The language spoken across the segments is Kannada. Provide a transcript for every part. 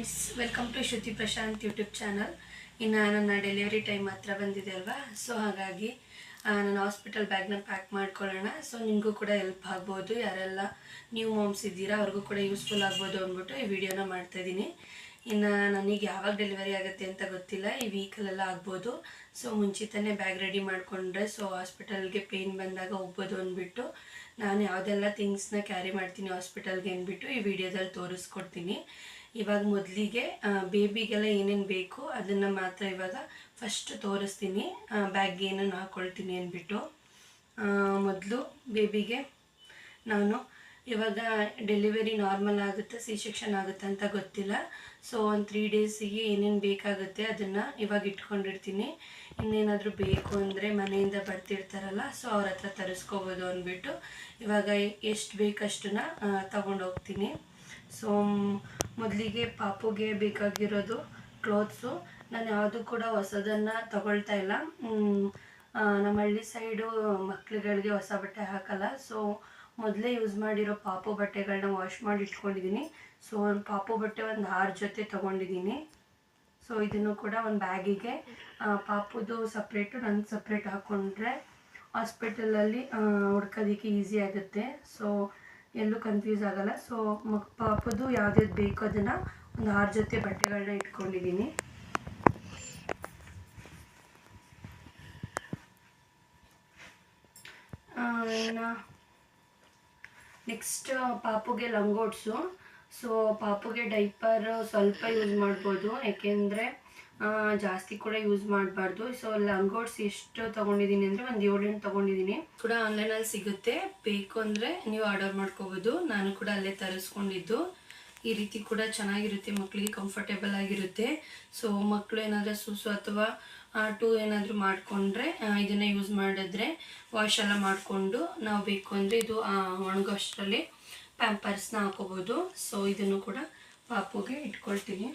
Friends welcome to Shruti Prashanth YouTube channel ಇನ್ನು ನನ್ನ ಡೆಲಿವರಿ ಟೈಮ್ ಹತ್ರ ಬಂದಿದೆ ಅಲ್ವಾ? ಸೊ ಹಾಗಾಗಿ ನಾನು ಹಾಸ್ಪಿಟಲ್ ಬ್ಯಾಗ್ನ ಪ್ಯಾಕ್ ಮಾಡ್ಕೊಳ್ಳೋಣ. ಸೊ ನಿಮಗೂ ಕೂಡ ಹೆಲ್ಪ್ ಆಗ್ಬೋದು. ಯಾರೆಲ್ಲ ನ್ಯೂ ಮಾಮ್ಸ್ ಇದ್ದೀರಾ, ಅವ್ರಿಗೂ ಕೂಡ ಯೂಸ್ಫುಲ್ ಆಗ್ಬೋದು ಅಂದ್ಬಿಟ್ಟು ಈ ವಿಡಿಯೋನ ಮಾಡ್ತಾಯಿದ್ದೀನಿ ಇನ್ನು ನನಗೆ ಯಾವಾಗ ಡೆಲಿವರಿ ಆಗುತ್ತೆ ಅಂತ ಗೊತ್ತಿಲ್ಲ. ಈ ವೀಕಲೆಲ್ಲ ಆಗ್ಬೋದು. ಸೊ ಮುಂಚಿತನೇ ಬ್ಯಾಗ್ ರೆಡಿ ಮಾಡಿಕೊಂಡ್ರೆ ಸೊ ಹಾಸ್ಪಿಟಲ್ಗೆ ಪೇಯ್ನ್ ಬಂದಾಗ ಹೋಗ್ಬೋದು ಅಂದ್ಬಿಟ್ಟು, ನಾನು ಯಾವುದೆಲ್ಲ ಥಿಂಗ್ಸ್ನ ಕ್ಯಾರಿ ಮಾಡ್ತೀನಿ ಹಾಸ್ಪಿಟಲ್ಗೆ ಅಂದ್ಬಿಟ್ಟು ಈ ವಿಡಿಯೋದಲ್ಲಿ ತೋರಿಸ್ಕೊಡ್ತೀನಿ. ಇವಾಗ ಮೊದಲಿಗೆ ಬೇಬಿಗೆಲ್ಲ ಏನೇನು ಬೇಕು ಅದನ್ನು ಮಾತ್ರ ಇವಾಗ ಫಸ್ಟ್ ತೋರಿಸ್ತೀನಿ. ಬ್ಯಾಗ್ಗೆ ಏನೇನು ಹಾಕ್ಕೊಳ್ತೀನಿ ಅಂದ್ಬಿಟ್ಟು. ಮೊದಲು ಬೇಬಿಗೆ ನಾನು ಇವಾಗ ಡೆಲಿವರಿ ನಾರ್ಮಲ್ ಆಗುತ್ತೆ, ಸಿ ಸೆಕ್ಷನ್ ಆಗುತ್ತೆ ಅಂತ ಗೊತ್ತಿಲ್ಲ. ಸೊ ಒಂದು ತ್ರೀ ಡೇಸಿಗೆ ಏನೇನು ಬೇಕಾಗುತ್ತೆ ಅದನ್ನು ಇವಾಗ ಇಟ್ಕೊಂಡಿರ್ತೀನಿ. ಇನ್ನೇನಾದರೂ ಬೇಕು ಅಂದರೆ ಮನೆಯಿಂದ ಬರ್ತಿರ್ತಾರಲ್ಲ ಸೊ ಅವ್ರ ಹತ್ರ ತರಿಸ್ಕೋಬೋದು ಅಂದ್ಬಿಟ್ಟು. ಇವಾಗ ಎಷ್ಟು ಬೇಕಷ್ಟನ್ನ ತಗೊಂಡು ಹೋಗ್ತೀನಿ ಸೊ ಮೊದಲಿಗೆ ಪಾಪುಗೆ ಬೇಕಾಗಿರೋದು ಕ್ಲೋತ್ಸು ನಾನು ಯಾವುದು ಕೂಡ ಹೊಸದನ್ನು ತಗೊಳ್ತಾ ಇಲ್ಲ. ನಮ್ಮ ಹಳ್ಳಿ ಸೈಡು ಮಕ್ಳುಗಳಿಗೆ ಹೊಸ ಬಟ್ಟೆ ಹಾಕಲ್ಲ. ಸೊ ಮೊದಲೇ ಯೂಸ್ ಮಾಡಿರೋ ಪಾಪು ಬಟ್ಟೆಗಳನ್ನ ವಾಶ್ ಮಾಡಿ ಇಟ್ಕೊಂಡಿದ್ದೀನಿ ಸೊ ಒಂದು ಪಾಪು ಬಟ್ಟೆ ಒಂದು ಆರು ಜೊತೆ ತೊಗೊಂಡಿದ್ದೀನಿ ಸೊ ಇದನ್ನು ಕೂಡ ಒಂದು ಬ್ಯಾಗಿಗೆ ಪಾಪುದು ಸಪ್ರೇಟು ನನ್ನ ಸಪ್ರೇಟ್ ಹಾಕ್ಕೊಂಡ್ರೆ ಹಾಸ್ಪಿಟಲಲ್ಲಿ ಹುಡ್ಕೋದಕ್ಕೆ ಈಸಿ ಆಗುತ್ತೆ. ಸೊ ಎಲ್ಲೂ ಕನ್ಫ್ಯೂಸ್ ಆಗಲ್ಲ. ಸೊ ಮಕ್ ಪಾಪದು ಯಾವ್ದ್ಯಾವ್ದು ಬೇಕು ಅದನ್ನು ಒಂದು ಆರು ಜೊತೆ ಬಟ್ಟೆಗಳನ್ನ ಇಟ್ಕೊಂಡಿದ್ದೀನಿ ನೆಕ್ಸ್ಟ್ ಪಾಪುಗೆ ಲಂಗೋಟ್ಸು. ಸೊ ಪಾಪುಗೆ ಡೈಪರ್ ಸ್ವಲ್ಪ ಯೂಸ್ ಮಾಡ್ಬೋದು. ಯಾಕೆಂದರೆ ಜಾಸ್ತಿ ಕೂಡ ಯೂಸ್ ಮಾಡಬಾರ್ದು. ಸೊ ಲಂಗೋಟ್ಸ್ ಎಷ್ಟು ತೊಗೊಂಡಿದ್ದೀನಿ ಅಂದರೆ ಒಂದು ಏಳೆಂಟು ತೊಗೊಂಡಿದ್ದೀನಿ. ಕೂಡ ಆನ್ಲೈನಲ್ಲಿ ಸಿಗುತ್ತೆ. ಬೇಕು ಅಂದರೆ ನೀವು ಆರ್ಡರ್ ಮಾಡ್ಕೋಬೋದು. ನಾನು ಕೂಡ ಅಲ್ಲೇ ತರಿಸ್ಕೊಂಡಿದ್ದು. ಈ ರೀತಿ ಕೂಡ ಚೆನ್ನಾಗಿರುತ್ತೆ. ಮಕ್ಕಳಿಗೆ ಕಂಫರ್ಟೇಬಲ್ ಆಗಿರುತ್ತೆ. ಸೊ ಮಕ್ಕಳು ಏನಾದರೂ ಸುಸು ಅಥವಾ ಟೂ ಏನಾದರೂ ಮಾಡಿಕೊಂಡ್ರೆ ಇದನ್ನು ಯೂಸ್ ಮಾಡಿದ್ರೆ ವಾಶ್ ಎಲ್ಲ ಮಾಡಿಕೊಂಡು ನಾವು ಬೇಕು ಅಂದರೆ ಇದು ಒಣಗೋ ಅಷ್ಟರಲ್ಲಿ ಪ್ಯಾಂಪರ್ಸ್ನ ಹಾಕೋಬೋದು. ಸೊ ಇದನ್ನು ಕೂಡ ಪಾಪುಗೆ ಇಟ್ಕೊಳ್ತೀನಿ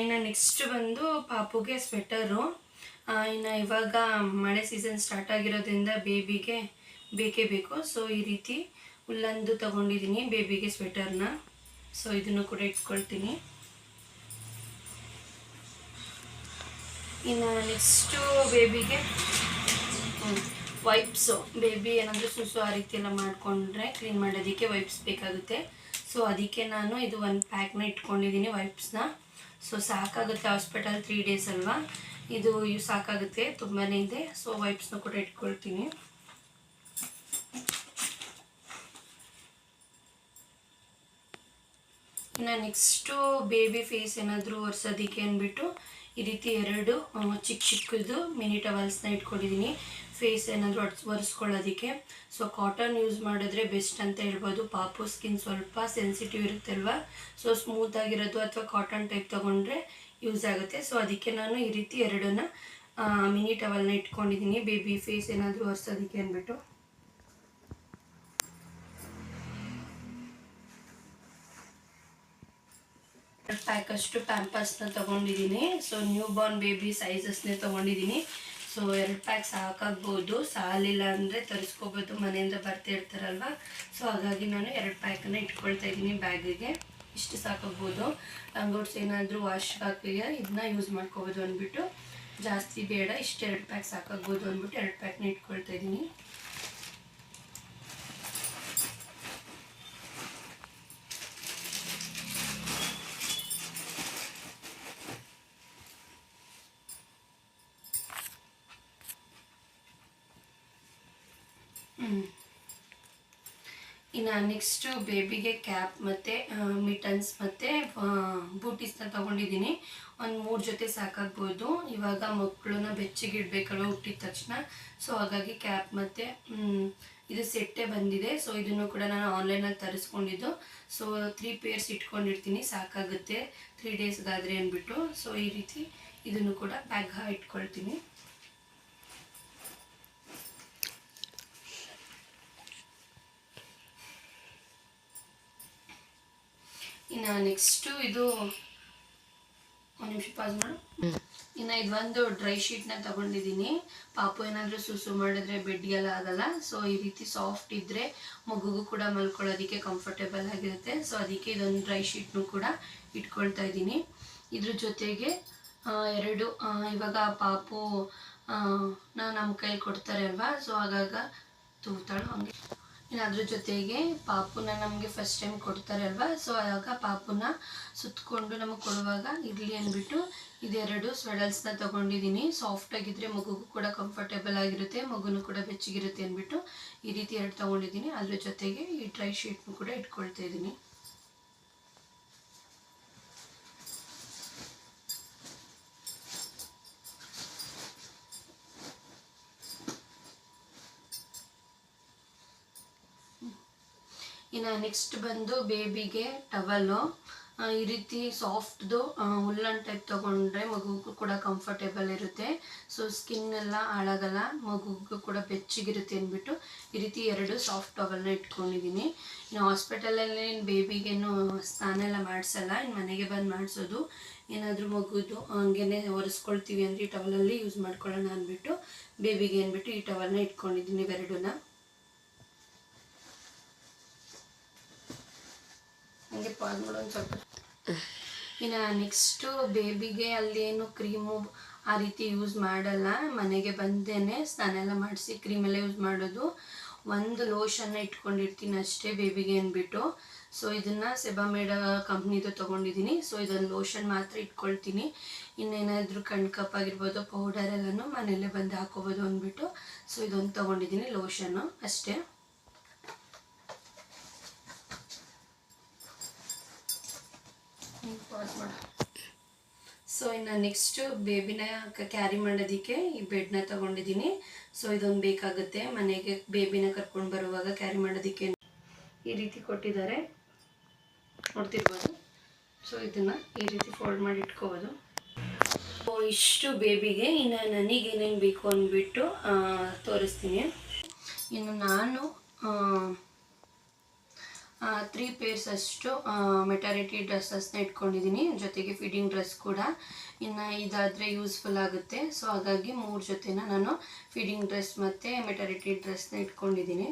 ಇನ್ನು ನೆಕ್ಸ್ಟ್ ಬಂದು ಪಾಪುಗೆ ಸ್ವೆಟರು ಇನ್ನು ಇವಾಗ ಮಳೆ ಸೀಸನ್ ಸ್ಟಾರ್ಟ್ ಆಗಿರೋದ್ರಿಂದ ಬೇಬಿಗೆ ಬೇಕೇ ಬೇಕು. ಸೊ ಈ ರೀತಿ ಉಲ್ಲಂದು ತಗೊಂಡಿದ್ದೀನಿ ಬೇಬಿಗೆ ಸ್ವೆಟರ್ನ ಸೊ ಇದನ್ನು ಕೂಡ ಇಟ್ಕೊಳ್ತೀನಿ. ಇನ್ನು ನೆಕ್ಸ್ಟು ಬೇಬಿಗೆ ವೈಪ್ಸು ಬೇಬಿ ಏನಾದರೂ ಸುಸು ಆ ರೀತಿ ಎಲ್ಲ ಮಾಡಿಕೊಂಡ್ರೆ ಕ್ಲೀನ್ ಮಾಡೋದಕ್ಕೆ ವೈಪ್ಸ್ ಬೇಕಾಗುತ್ತೆ. ಸೊ ಅದಕ್ಕೆ ನಾನು ಇದು ಒಂದು ಪ್ಯಾಕ್ನ ಇಟ್ಕೊಂಡಿದ್ದೀನಿ ವೈಪ್ಸ್ನ ಸೊ ಸಾಕಾಗುತ್ತೆ ಹಾಸ್ಪಿಟಲ್ ತ್ರೀ ಡೇಸ್ ಅಲ್ವಾ? ಇದು ಸಾಕಾಗುತ್ತೆ ತುಂಬಾ ಇದೆ. ಸೊ ವೈಪ್ಸ್ನ ಕೂಡ ಇಟ್ಕೊಳ್ತೀನಿ. ಇನ್ನು ನೆಕ್ಸ್ಟು ಬೇಬಿ ಫೇಸ್ ಏನಾದರೂ ಒರೆಸೋದಕ್ಕೆ ಅಂದ್ಬಿಟ್ಟು ಈ ರೀತಿ ಎರಡು ಚಿಕ್ಕ ಚಿಕ್ಕದು ಮಿನಿ ಟವಲ್ಸ್ನ ಇಟ್ಕೊಂಡಿದ್ದೀನಿ ಫೇಸ್ ಏನಾದರೂ ಒರ್ಸ್ ಒರೆಸ್ಕೊಳ್ಳೋದಕ್ಕೆ ಸೊ ಕಾಟನ್ ಯೂಸ್ ಮಾಡಿದ್ರೆ ಬೆಸ್ಟ್ ಅಂತ ಹೇಳ್ಬೋದು. ಪಾಪು ಸ್ಕಿನ್ ಸ್ವಲ್ಪ ಸೆನ್ಸಿಟಿವ್ ಇರುತ್ತೆ ಅಲ್ವಾ ಸೊ ಸ್ಮೂತ್ ಆಗಿರೋದು ಅಥವಾ ಕಾಟನ್ ಟೈಪ್ ತೊಗೊಂಡ್ರೆ ಯೂಸ್ ಆಗುತ್ತೆ. ಸೊ ಅದಕ್ಕೆ ನಾನು ಈ ರೀತಿ ಎರಡನ್ನ ಮಿನಿ ಟವಲ್ನ ಇಟ್ಕೊಂಡಿದ್ದೀನಿ. ಬೇಬಿ ಫೇಸ್ ಏನಾದರೂ ಒರೆಸೋದಕ್ಕೆ ಅಂದ್ಬಿಟ್ಟು. ಪ್ಯಾಕಷ್ಟು ಪ್ಯಾಂಪರ್ಸ್ನ ತೊಗೊಂಡಿದ್ದೀನಿ. ಸೊ ನ್ಯೂ ಬಾರ್ನ್ ಬೇಬಿ ಸೈಜಸ್ನೇ ತೊಗೊಂಡಿದ್ದೀನಿ. ಸೊ ಎರಡು ಪ್ಯಾಕ್ ಸಾಕಾಗ್ಬೋದು. ಸಾಲಿಲ್ಲ ಅಂದರೆ ತರಿಸ್ಕೋಬೋದು. ಮನೆಯಿಂದ ಬರ್ತಿರ್ತಾರಲ್ವ? ಸೊ ಹಾಗಾಗಿ ನಾನು ಎರಡು ಪ್ಯಾಕನ್ನ ಇಟ್ಕೊಳ್ತಾ ಇದ್ದೀನಿ ಬ್ಯಾಗಿಗೆ. ಇಷ್ಟು ಸಾಕಾಗ್ಬೋದು. ಲಂಗೋಟ್ಸ್ ಏನಾದರೂ ವಾಶ್ ಹಾಕಿಯ? ಇದನ್ನ ಯೂಸ್ ಮಾಡ್ಕೋಬೋದು ಅಂದ್ಬಿಟ್ಟು. ಜಾಸ್ತಿ ಬೇಡ ಇಷ್ಟು ಎರಡು ಪ್ಯಾಕ್ ಸಾಕಾಗ್ಬೋದು ಅಂದ್ಬಿಟ್ಟು ಎರಡು ಪ್ಯಾಕ್ನ ಇಟ್ಕೊಳ್ತಾ ಇದ್ದೀನಿ. ಇನ್ನು ನೆಕ್ಸ್ಟು ಬೇಬಿಗೆ ಕ್ಯಾಪ್ ಮತ್ತು ಮಿಟನ್ಸ್ ಮತ್ತು ಬೂಟೀಸ್ನ ತೊಗೊಂಡಿದ್ದೀನಿ. ಒಂದು ಮೂರು ಜೊತೆ ಸಾಕಾಗ್ಬೋದು. ಇವಾಗ ಮಕ್ಕಳನ್ನ ಬೆಚ್ಚಗಿಡ್ಬೇಕಲ್ವ ಹುಟ್ಟಿದ ತಕ್ಷಣ. ಸೊ ಹಾಗಾಗಿ ಕ್ಯಾಪ್ ಮತ್ತು ಇದು ಸೆಟ್ಟೇ ಬಂದಿದೆ. ಸೊ ಇದನ್ನು ಕೂಡ ನಾನು ಆನ್ಲೈನಲ್ಲಿ ತರಿಸ್ಕೊಂಡಿದ್ದು. ಸೊ ತ್ರೀ ಪೇರ್ಸ್ ಇಟ್ಕೊಂಡಿರ್ತೀನಿ. ಸಾಕಾಗುತ್ತೆ. ತ್ರೀ ಡೇಸ್ಗಾದರೆ ಅಂದ್ಬಿಟ್ಟು. ಸೊ ಈ ರೀತಿ ಇದನ್ನು ಕೂಡ ಬ್ಯಾಗ್ ಇಟ್ಕೊಳ್ತೀನಿ. ಇನ್ನು ನೆಕ್ಸ್ಟು ಇದು ಒಂದು ನಿಮಿಷ ಪಾಸ್ ಮಾಡು. ಇನ್ನು ಒಂದು ಡ್ರೈ ಶೀಟ್ನ ತಗೊಂಡಿದ್ದೀನಿ ಪಾಪು ಏನಾದರೂ ಸುಸು ಮಾಡಿದ್ರೆ ಬೆಡ್ಗೆಲ್ಲ ಆಗಲ್ಲ. ಸೊ ಈ ರೀತಿ ಸಾಫ್ಟ್ ಇದ್ದರೆ ಮಗುಗೂ ಕೂಡ ಮಲ್ಕೊಳ್ಳೋದಕ್ಕೆ ಕಂಫರ್ಟೇಬಲ್ ಆಗಿರುತ್ತೆ. ಸೊ ಅದಕ್ಕೆ ಇದೊಂದು ಡ್ರೈ ಶೀಟ್ನು ಕೂಡ ಇಟ್ಕೊಳ್ತಾ ಇದ್ದೀನಿ ಇದ್ರ ಜೊತೆಗೆ ಎರಡು ಇವಾಗ ಪಾಪು ನಮ್ಮ ಕೈಲಿ ಕೊಡ್ತಾರೆ ಅಲ್ವಾ? ಸೊ ಆಗಾಗ ತೂತಾಳು ಹಂಗೆ. ಇನ್ನು ಜೊತೆಗೆ ಪಾಪುನ ನಮಗೆ ಫಸ್ಟ್ ಟೈಮ್ ಕೊಡ್ತಾರೆ ಅಲ್ವಾ ಸೊ ಆವಾಗ ಪಾಪುನ ಸುತ್ತಕೊಂಡು ನಮಗೆ ಕೊಡುವಾಗ ಇರಲಿ ಅಂದ್ಬಿಟ್ಟು ಇದೆರಡು ಸ್ವೆಡಲ್ಸ್ನ ತೊಗೊಂಡಿದ್ದೀನಿ ಸಾಫ್ಟಾಗಿದ್ದರೆ ಮಗುಗೂ ಕೂಡ ಕಂಫರ್ಟೇಬಲ್ ಆಗಿರುತ್ತೆ, ಮಗುನೂ ಕೂಡ ಬೆಚ್ಚಗಿರುತ್ತೆ ಅಂದ್ಬಿಟ್ಟು ಈ ರೀತಿ ಎರಡು ತೊಗೊಂಡಿದ್ದೀನಿ ಅದ್ರ ಜೊತೆಗೆ ಈ ಡ್ರೈ ಶೀಟ್ನು ಕೂಡ ಇಟ್ಕೊಳ್ತಾ ಇದ್ದೀನಿ ಇನ್ನು ನೆಕ್ಸ್ಟ್ ಬಂದು ಬೇಬಿಗೆ ಟವಲ್ಲು ಈ ರೀತಿ ಸಾಫ್ಟ್ದು ಉಲ್ಲನ್ ಟೈಪ್ ತೊಗೊಂಡ್ರೆ ಮಗುಗೂ ಕೂಡ ಕಂಫರ್ಟೇಬಲ್ ಇರುತ್ತೆ. ಸೊ ಸ್ಕಿನ್ ಎಲ್ಲ ಹಾಳಾಗಲ್ಲ, ಮಗುಗೂ ಕೂಡ ಬೆಚ್ಚಗಿರುತ್ತೆ ಅಂದ್ಬಿಟ್ಟು ಈ ರೀತಿ ಎರಡು ಸಾಫ್ಟ್ ಟವಲ್ನ ಇಟ್ಕೊಂಡಿದ್ದೀನಿ ಇನ್ನು ಹಾಸ್ಪಿಟಲಲ್ಲಿ ಬೇಬಿಗೇನು ಸ್ನಾನ ಎಲ್ಲ ಮಾಡಿಸಲ್ಲ ಇನ್ನು ಮನೆಗೆ ಬಂದು ಮಾಡಿಸೋದು. ಏನಾದರೂ ಮಗುದು ಹಂಗೇನೆ ಒರೆಸ್ಕೊಳ್ತೀವಿ ಅಂದರೆ ಈ ಟವಲಲ್ಲಿ ಯೂಸ್ ಮಾಡ್ಕೊಳ್ಳೋಣ ಅಂದ್ಬಿಟ್ಟು ಬೇಬಿಗೆ ಅಂದ್ಬಿಟ್ಟು ಈ ಟವಲ್ನ ಇಟ್ಕೊಂಡಿದ್ದೀನಿ ಇವೆರಡನ್ನ. ಹಂಗೆ ಪಾಸ್ ಮಾಡೋದು ಸ್ವಲ್ಪ. ಇನ್ನು ನೆಕ್ಸ್ಟು ಬೇಬಿಗೆ ಅಲ್ಲಿ ಏನು ಕ್ರೀಮು ಆ ರೀತಿ ಯೂಸ್ ಮಾಡಲ್ಲ. ಮನೆಗೆ ಬಂದೇನೆ ಸ್ನಾನ ಎಲ್ಲ ಮಾಡಿಸಿ ಕ್ರೀಮೆಲ್ಲ ಯೂಸ್ ಮಾಡೋದು. ಒಂದು ಲೋಷನ್ನ ಇಟ್ಕೊಂಡಿರ್ತೀನಿ ಅಷ್ಟೇ ಬೇಬಿಗೆ ಅಂದ್ಬಿಟ್ಟು. ಸೊ ಇದನ್ನು ಸೆಬಾಮೇಡ ಕಂಪ್ನಿದು ತೊಗೊಂಡಿದ್ದೀನಿ ಸೊ ಇದೊಂದು ಲೋಷನ್ ಮಾತ್ರ ಇಟ್ಕೊಳ್ತೀನಿ. ಇನ್ನೇನಾದರೂ ಕಣ್ ಕಪ್ಪಾಗಿರ್ಬೋದು ಪೌಡರ್ ಎಲ್ಲನೂ ಮನೆಯಲ್ಲೇ ಬಂದು ಹಾಕೋಬೋದು ಅಂದ್ಬಿಟ್ಟು. ಸೊ ಇದೊಂದು ತೊಗೊಂಡಿದ್ದೀನಿ ಲೋಷನ್ನು ಅಷ್ಟೇ ಪಾಸ್ ಮಾಡು ಸೊ ಇನ್ನು ನೆಕ್ಸ್ಟು ಬೇಬಿನ ಕ್ಯಾರಿ ಮಾಡೋದಕ್ಕೆ ಈ ಬೆಡ್ನ ತಗೊಂಡಿದ್ದೀನಿ. ಸೊ ಇದೊಂದು ಬೇಕಾಗುತ್ತೆ. ಮನೆಗೆ ಬೇಬಿನ ಕರ್ಕೊಂಡು ಬರುವಾಗ ಕ್ಯಾರಿ ಮಾಡೋದಕ್ಕೆ ಈ ರೀತಿ ಕೊಟ್ಟಿದ್ದಾರೆ. ನೋಡ್ತಿರ್ಬೋದು. ಸೊ ಇದನ್ನು ಈ ರೀತಿ ಫೋಲ್ಡ್ ಮಾಡಿ ಇಟ್ಕೋಬೋದು. ಸೊ ಇಷ್ಟು ಬೇಬಿಗೆ ಇನ್ನು ನನಗೆ ಏನೇನು ಬೇಕು ಅಂದ್ಬಿಟ್ಟು ತೋರಿಸ್ತೀನಿ. ಇನ್ನು ನಾನು ತ್ರೀ ಪೇರ್ಸ್ ಅಷ್ಟು ಮೆಟರ್ನಿಟಿ ಡ್ರೆಸ್ಸಸ್ನ ಇಟ್ಕೊಂಡಿದ್ದೀನಿ ಜೊತೆಗೆ ಫಿಟ್ಟಿಂಗ್ ಡ್ರೆಸ್ ಕೂಡ ಇನ್ನು ಇದಾದರೆ ಯೂಸ್ಫುಲ್ ಆಗುತ್ತೆ. ಸೊ ಹಾಗಾಗಿ ಮೂರು ಜೊತೆನ ನಾನು ಫಿಟ್ಟಿಂಗ್ ಡ್ರೆಸ್ ಮತ್ತು ಮೆಟರ್ನಿಟಿ ಡ್ರೆಸ್ನ ಇಟ್ಕೊಂಡಿದ್ದೀನಿ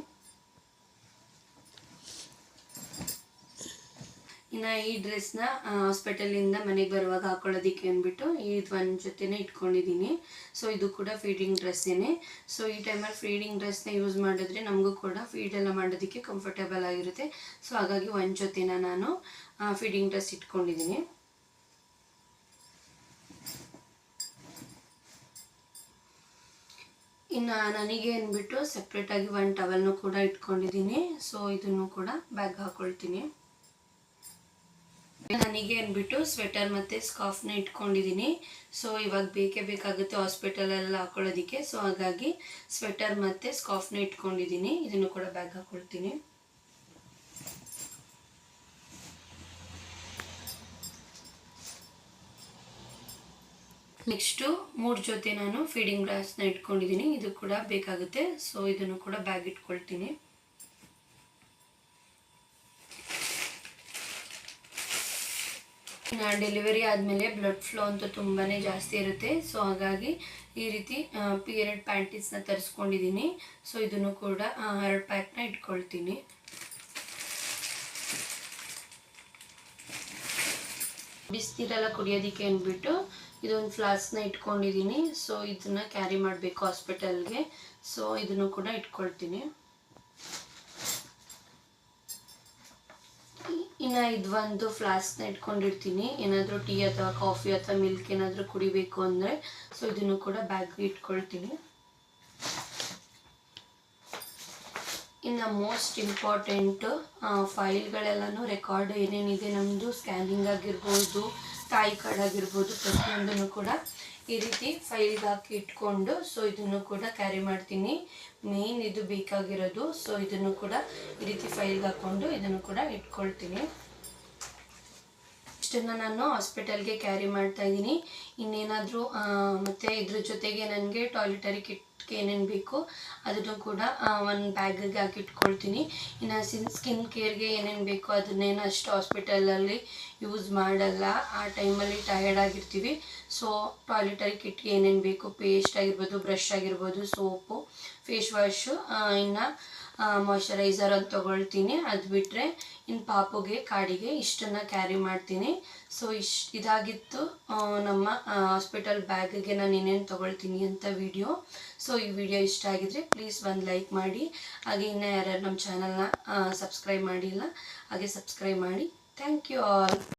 ಇನ್ನು ಈ ಡ್ರೆಸ್ನ ಹಾಸ್ಪಿಟಲಿಂದ ಮನೆಗೆ ಬರುವಾಗ ಹಾಕೊಳ್ಳೋದಿಕ್ಕೆ ಅಂದ್ಬಿಟ್ಟು ಇದು ಒಂದು ಜೊತೆನೇ ಇಟ್ಕೊಂಡಿದ್ದೀನಿ ಸೊ ಇದು ಕೂಡ ಫೀಡಿಂಗ್ ಡ್ರೆಸ್ಸೇನೆ ಸೊ ಈ ಟೈಮಲ್ಲಿ ಫೀಡಿಂಗ್ ಡ್ರೆಸ್ನ ಯೂಸ್ ಮಾಡಿದ್ರೆ ನಮಗೂ ಕೂಡ ಫೀಡ್ ಎಲ್ಲ ಮಾಡೋದಕ್ಕೆ ಕಂಫರ್ಟೇಬಲ್ ಆಗಿರುತ್ತೆ. ಸೊ ಹಾಗಾಗಿ ಒಂದು ಜೊತೆನ ನಾನು ಫೀಡಿಂಗ್ ಡ್ರೆಸ್ ಇಟ್ಕೊಂಡಿದ್ದೀನಿ ಇನ್ನು ನನಗೆ ಅಂದ್ಬಿಟ್ಟು ಸಪ್ರೇಟಾಗಿ ಒಂದು ಟವಲ್ನು ಕೂಡ ಇಟ್ಕೊಂಡಿದ್ದೀನಿ ಸೊ ಇದನ್ನು ಕೂಡ ಬ್ಯಾಗ್ ಹಾಕೊಳ್ತೀನಿ. ನನಗೆ ಅಂದ್ಬಿಟ್ಟು ಸ್ವೆಟರ್ ಮತ್ತು ಸ್ಕಾಫ್ನ ಇಟ್ಕೊಂಡಿದ್ದೀನಿ. ಸೊ ಇವಾಗ ಬೇಕೇ ಬೇಕಾಗುತ್ತೆ ಹಾಸ್ಪಿಟಲೆಲ್ಲ ಹಾಕೊಳ್ಳೋದಕ್ಕೆ. ಸೊ ಹಾಗಾಗಿ ಸ್ವೆಟರ್ ಮತ್ತು ಸ್ಕಾಫ್ನ ಇಟ್ಕೊಂಡಿದ್ದೀನಿ. ಇದನ್ನು ಕೂಡ ಬ್ಯಾಗ್ ಹಾಕ್ಕೊಳ್ತೀನಿ ನೆಕ್ಸ್ಟು ಮೂರು ಜೊತೆ ನಾನು ಫೀಡಿಂಗ್ ಗ್ಲಾಸ್ನ ಇಟ್ಕೊಂಡಿದ್ದೀನಿ. ಇದು ಕೂಡ ಬೇಕಾಗುತ್ತೆ. ಸೊ ಇದನ್ನು ಕೂಡ ಬ್ಯಾಗ್ ಇಟ್ಕೊಳ್ತೀನಿ. ಡೆಲಿವರಿ ಆದಮೇಲೆ ಬ್ಲಡ್ ಫ್ಲೋ ಅಂತೂ ತುಂಬಾ ಜಾಸ್ತಿ ಇರುತ್ತೆ. ಸೊ ಹಾಗಾಗಿ ಈ ರೀತಿ ಪೀರಿಯಡ್ ಪ್ಯಾಂಟೀಸ್ನ ತರಿಸ್ಕೊಂಡಿದ್ದೀನಿ ಸೊ ಇದನ್ನು ಕೂಡ ಎರಡು ಪ್ಯಾಕ್ನ ಇಟ್ಕೊಳ್ತೀನಿ. ಬಿಸಿನೀರೆಲ್ಲ ಕುಡಿಯೋದಕ್ಕೆ ಅಂದ್ಬಿಟ್ಟು ಇದೊಂದು ಫ್ಲಾಸ್ಕ್ನ ಇಟ್ಕೊಂಡಿದ್ದೀನಿ ಸೊ ಇದನ್ನು ಕ್ಯಾರಿ ಮಾಡಬೇಕು ಹಾಸ್ಪಿಟಲ್ಗೆ ಸೊ ಇದನ್ನು ಕೂಡ ಇಟ್ಕೊಳ್ತೀನಿ. ಇನ್ನು ಇದು ಒಂದು ಫ್ಲಾಸ್ಕ್ನ ಇಟ್ಕೊಂಡಿರ್ತೀನಿ. ಏನಾದರೂ ಟೀ ಅಥವಾ ಕಾಫಿ ಅಥವಾ ಮಿಲ್ಕ್ ಏನಾದರೂ ಕುಡಿಬೇಕು ಅಂದರೆ ಸೊ ಇದನ್ನು ಕೂಡ ಬ್ಯಾಗ್ಗೆ ಇಟ್ಕೊಳ್ತೀನಿ. ಇನ್ನು ಮೋಸ್ಟ್ ಇಂಪಾರ್ಟೆಂಟು ಫೈಲ್ಗಳೆಲ್ಲನೂ ರೆಕಾರ್ಡ್ ಏನೇನಿದೆ ನಮ್ಮದು ಸ್ಕ್ಯಾನಿಂಗ್ ಆಗಿರ್ಬೋದು ಕಾರ್ಡ್ ಆಗಿರ್ಬೋದು ಪ್ರತಿಯೊಂದನ್ನು ಕೂಡ ಈ ರೀತಿ ಫೈಲ್ಗೆ ಹಾಕಿ ಇಟ್ಕೊಂಡು ಸೊ ಇದನ್ನು ಕೂಡ ಕ್ಯಾರಿ ಮಾಡ್ತೀನಿ. ಮೇನ್ ಇದು ಬೇಕಾಗಿರೋದು ಸೊ ಇದನ್ನು ಕೂಡ ಈ ರೀತಿ ಫೈಲ್ಗೆ ಹಾಕ್ಕೊಂಡು ಇದನ್ನು ಕೂಡ ಇಟ್ಕೊಳ್ತೀನಿ. ಇಷ್ಟನ್ನು ನಾನು ಹಾಸ್ಪಿಟಲ್ಗೆ ಕ್ಯಾರಿ ಮಾಡ್ತಾ ಇದ್ದೀನಿ. ಇನ್ನೇನಾದರೂ ಮತ್ತು ಇದ್ರ ಜೊತೆಗೆ ನನಗೆ ಟಾಯ್ಲೆಟರಿ ಕಿಟ್ ಏನೇನು ಬೇಕು ಅದನ್ನು ಕೂಡ ಒಂದು ಬ್ಯಾಗಿಗೆ ಹಾಕಿ ಇಟ್ಕೊಳ್ತೀನಿ ಇನ್ನು ಸಿನ್ ಸ್ಕಿನ್ ಕೇರ್ಗೆ ಏನೇನು ಬೇಕು ಅದನ್ನೇನು ಅಷ್ಟು ಹಾಸ್ಪಿಟಲಲ್ಲಿ ಯೂಸ್ ಮಾಡಲ್ಲ. ಆ ಟೈಮಲ್ಲಿ ಟಯರ್ಡ್ ಆಗಿರ್ತೀವಿ. ಸೊ ಟಾಯ್ಲೆಟರಿ ಕಿಟ್ಗೆ ಏನೇನು ಬೇಕು? ಪೇಸ್ಟ್ ಆಗಿರ್ಬೋದು ಬ್ರಷ್ ಆಗಿರ್ಬೋದು ಸೋಪು ಫೇಸ್ ವಾಶು ಇನ್ನು ಮಾಯ್ಶ್ಚರೈಸರ್ ಅಂತ ತೊಗೊಳ್ತೀನಿ. ಅದು ಬಿಟ್ಟರೆ ಇನ್ನು ಪಾಪುಗೆ, ಕಾಡಿಗೆ ಇಷ್ಟನ್ನು ಕ್ಯಾರಿ ಮಾಡ್ತೀನಿ. ಸೊ ಇಷ್ಟು ಇದಾಗಿತ್ತು ನಮ್ಮ ಹಾಸ್ಪಿಟಲ್ ಬ್ಯಾಗಿಗೆ ನಾನು ಇನ್ನೇನು ತೊಗೊಳ್ತೀನಿ ಅಂತ ವಿಡಿಯೋ ಸೊ ಈ ವಿಡಿಯೋ ಇಷ್ಟ ಆಗಿದ್ರೆ ಪ್ಲೀಸ್ ಒಂದು ಲೈಕ್ ಮಾಡಿ. ಹಾಗೆ ಇನ್ನೂ ಯಾರ್ಯಾರು ನಮ್ಮ ಚಾನಲ್ನ ಸಬ್ಸ್ಕ್ರೈಬ್ ಮಾಡಿಲ್ಲ, ಹಾಗೆ ಸಬ್ಸ್ಕ್ರೈಬ್ ಮಾಡಿ. Thank you all